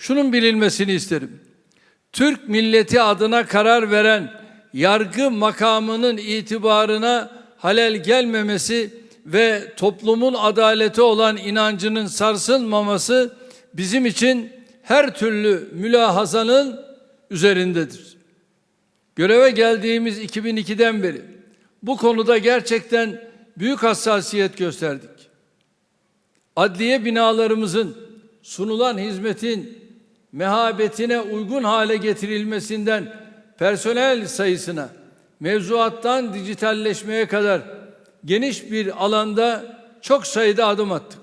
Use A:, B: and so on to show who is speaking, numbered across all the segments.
A: Şunun bilinmesini isterim. Türk milleti adına karar veren yargı makamının itibarına halel gelmemesi ve toplumun adaleti olan inancının sarsılmaması bizim için her türlü mülahazanın üzerindedir. Göreve geldiğimiz 2002'den beri bu konuda gerçekten büyük hassasiyet gösterdik. Adliye binalarımızın sunulan hizmetin mehabetine uygun hale getirilmesinden personel sayısına, mevzuattan dijitalleşmeye kadar geniş bir alanda çok sayıda adım attık.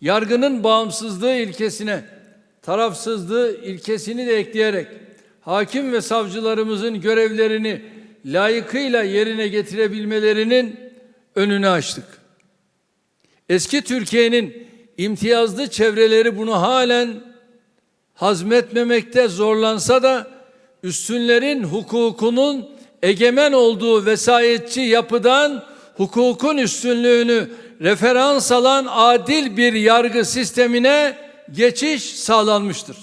A: Yargının bağımsızlığı ilkesine, tarafsızlığı ilkesini de ekleyerek hakim ve savcılarımızın görevlerini layıkıyla yerine getirebilmelerinin önünü açtık. Eski Türkiye'nin imtiyazlı çevreleri bunu halen hazmetmemekte zorlansa da üstünlerin hukukunun egemen olduğu vesayetçi yapıdan hukukun üstünlüğünü referans alan adil bir yargı sistemine geçiş sağlanmıştır.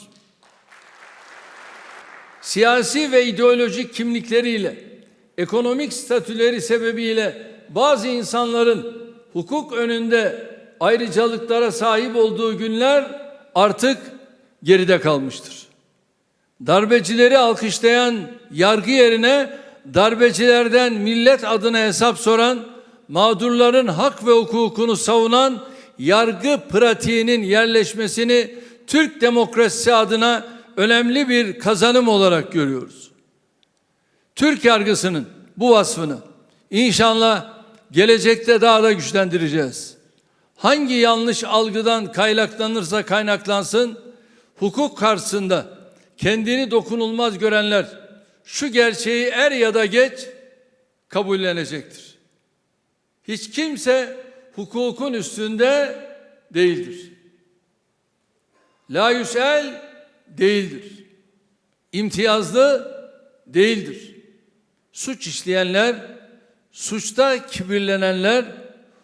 A: Siyasi ve ideolojik kimlikleriyle, ekonomik statüleri sebebiyle bazı insanların hukuk önünde ayrıcalıklara sahip olduğu günler artık geride kalmıştır. Darbecileri alkışlayan yargı yerine darbecilerden millet adına hesap soran, mağdurların hak ve hukukunu savunan yargı pratiğinin yerleşmesini Türk demokrasisi adına önemli bir kazanım olarak görüyoruz. Türk yargısının bu vasfını inşallah gelecekte daha da güçlendireceğiz. Hangi yanlış algıdan kaynaklanırsa kaynaklansın, hukuk karşısında kendini dokunulmaz görenler şu gerçeği er ya da geç kabullenecektir. Hiç kimse hukukun üstünde değildir. La yüsel değildir. İmtiyazlı değildir. Suç işleyenler, suçta kibirlenenler,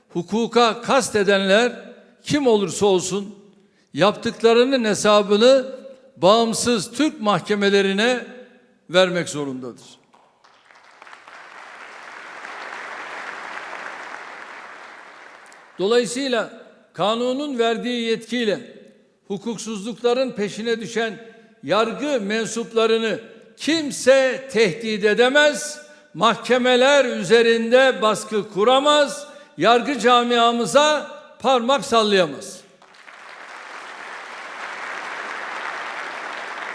A: hukuka kast edenler kim olursa olsun yaptıklarının hesabını bağımsız Türk mahkemelerine vermek zorundadır. Dolayısıyla kanunun verdiği yetkiyle hukuksuzlukların peşine düşen yargı mensuplarını kimse tehdit edemez, mahkemeler üzerinde baskı kuramaz, yargı camiamıza parmak sallayamaz.